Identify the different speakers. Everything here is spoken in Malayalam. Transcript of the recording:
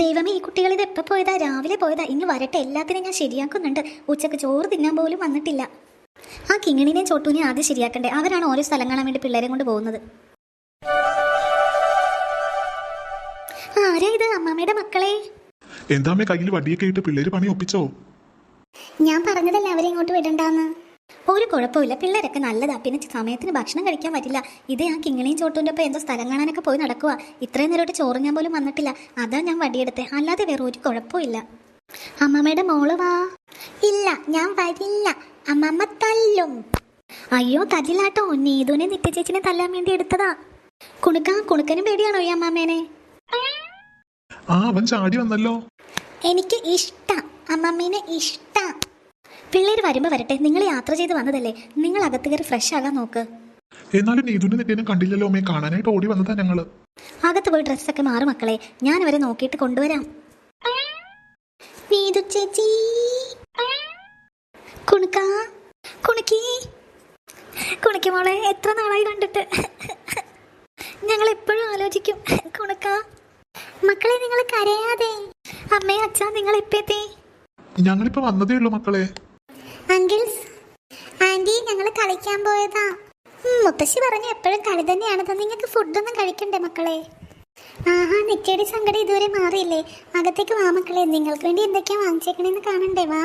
Speaker 1: ദൈവമേ ഈ കുട്ടികൾ ഇത് എപ്പോൾ പോയതാ? രാവിലെ പോയതാ. ഇനി വരട്ടെ. എല്ലാത്തിനും ഞാൻ ശരിയാക്കുന്നുണ്ട്. ഉച്ചയ്ക്ക് ചോറ് തിന്നാൻ പോലും വന്നിട്ടില്ല. ആ കിങ്ങിണിനെയും ചോട്ടൂനെയും ആദ്യം ശരിയാക്കണ്ടേ? അവരാണ് ഓരോ സ്ഥലം കാണാൻ വേണ്ടി പിള്ളേരെ കൊണ്ട് പോകുന്നത്. ആരാ ഇത്? അമ്മാമ്മയുടെ മക്കളെ?
Speaker 2: എന്താമ്മേ കയ്യിൽ വടിയൊക്കെ ഇട്ട് പിള്ളേര് പണി ഒപ്പിച്ചോ?
Speaker 1: ഞാൻ പറഞ്ഞതല്ലേ അവരെ ഇങ്ങോട്ട് വിടണ്ടാന്ന്. കുഴപ്പമില്ല. പിള്ളേരൊക്കെ നല്ലതാ. പിന്നെ സമയത്തിന് ഭക്ഷണം കഴിക്കാൻ പറ്റില്ല ഇത് ഞാൻ കിങ്ങിണിയും ചോട്ടൂന്റെ ഒപ്പം എന്തോ സ്ഥലം കാണാനൊക്കെ പോയി നടക്കുക ഇത്രയും നേരമായിട്ട് ചോറ് ഞാൻ പോലും വന്നിട്ടില്ല. അതാ ഞാൻ വടിയെടുത്തേ. അല്ലാതെ വേറെ ഒരു കുഴപ്പമില്ല അമ്മമ്മയുടെ മോൾ വാ. ഇല്ല ഞാൻ വരില്ല. അമ്മമ്മ തല്ലും. അയ്യോ തല്ലില്ലാട്ടോ നീതുനെ നിത്യചേച്ചിനെ തല്ലാൻ വേണ്ടി എടുത്തതാ. കുണുക്ക കുണുക്കനും പേടിയാണോ ഈ അമ്മാമേനെ
Speaker 2: ആ അവൻ ചാടി വന്നല്ലോ.
Speaker 1: എനിക്ക് ഇഷ്ടം. അമ്മമ്മേനെ ഇഷ്ടം. പിള്ളേർ വരുമ്പോൾ വരട്ടെ. നിങ്ങൾ യാത്ര ചെയ്ത് വന്നതല്ലേ. നിങ്ങൾ അകത്ത് കയറി ഫ്രഷ് ആകാൻ നോക്ക്.
Speaker 2: എന്നാലും നീതുവിനെ നെറ്റിനെ കണ്ടില്ലല്ലോ അമ്മയെ കാണാനായിട്ട് ഓടി വന്നതാ ഞങ്ങൾ.
Speaker 1: അകത്ത് പോയി ഡ്രസ്സൊക്കെ മാറും മക്കളെ. ഞാൻ അവരെ നോക്കിയിട്ട് കൊണ്ടുവരാം. നീതു ചേച്ചി. കുണുക്ക. കുണുക്കി. കുണുക്കി മോളെ എത്ര നാളായി കണ്ടിട്ട്? ഞങ്ങൾ എപ്പോഴും ആലോചിക്കും. കുണുക്ക. മക്കളെ നിങ്ങൾ കരയാതെ. അമ്മേ അച്ഛാ നിങ്ങൾ ഇപ്പെത്തി
Speaker 2: ഞങ്ങളിപ്പോ വന്നതേ ഉള്ളൂ മക്കളെ.
Speaker 1: കളിക്കാൻ പോയതാ. മുത്തശ്ശി പറഞ്ഞു എപ്പോഴും കളി തന്നെയാണ് നിങ്ങൾക്ക് ഫുഡൊന്നും കഴിക്കണ്ടേ മക്കളെ? ആഹാ നിക്കയുടെ സങ്കടം ഇതുവരെ മാറിയില്ലേ. അകത്തേക്ക് വാ മക്കളെ. നിങ്ങൾക്ക് വേണ്ടി എന്തൊക്കെയാ വാങ്ങിച്ചേക്കണേന്ന് കാണണ്ടേ വാ.